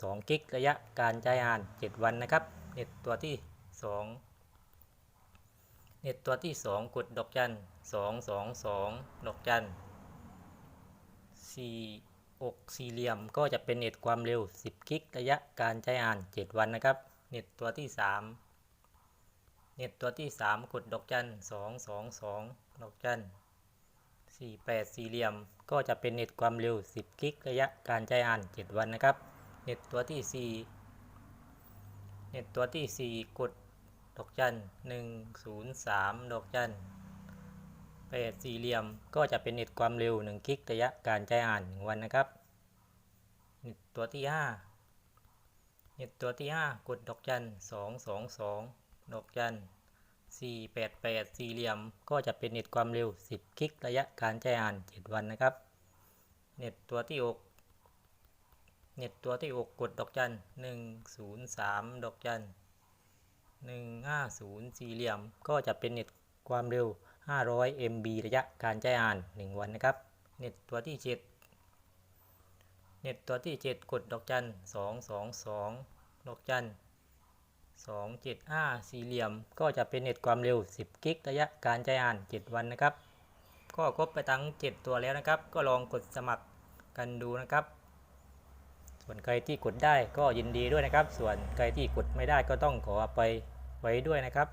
2กิกระยะการใช้งาน 7 วันนะครับ เน็ตตัวที่ 2 เน็ตตัวที่ 2 กดดอกจัน 222 ดอกจัน4อกสี่เหลี่ยมก็จะเป็นเน็ตความเร็ว 10 กิกระยะการใช้งาน 7 วันนะครับ เน็ตตัวที่ 3 เน็ตตัวที่ 3 กดดอกจัน 222 ดอกจัน48 สี่เหลี่ยม ก็จะเป็นเน็ตความเร็ว 10 กิกระยะการใช้งาน 7 วันนะครับ เน็ตตัวที่ 4 เน็ตตัวที่ 4 กดดอกจัน103 ดอกจัน8สี่เหลี่ยมก็จะเป็นเน็ตความเร็ว1กิกระยะการใช้งาน1วันนะครับ เน็ตตัวที่ 5 เน็ตตัวที่ 5 กดดอกจัน222 ดอกจัน488 สี่เหลี่ยม ก็จะเป็นเน็ตความเร็ว 10กิกระยะการใช้งาน 7 วันนะครับ เน็ตตัวที่ 6 เน็ตตัวที่ 6 กดดอกจัน103 ดอกจัน150 สี่เหลี่ยม ก็จะเป็นเน็ตความเร็ว 500 MB ระยะการใช้งาน 1 วันนะครับ เน็ตตัวที่ 7 เน็ตตัวที่ 7 กดดอกจัน222 ดอกจัน275 สี่เหลี่ยม ก็จะเป็นเน็ตความเร็ว 10 กิกระยะการใช้งาน 7 วันนะครับ ก็ครบไปทั้ง 7 ตัวแล้วนะครับ ก็ลองกดสมัครกันดูนะครับ ส่วนใครที่กดได้ก็ยินดีด้วยนะครับ ส่วนใครที่กดไม่ได้ก็ต้องขอไปไว้ด้วยนะครับ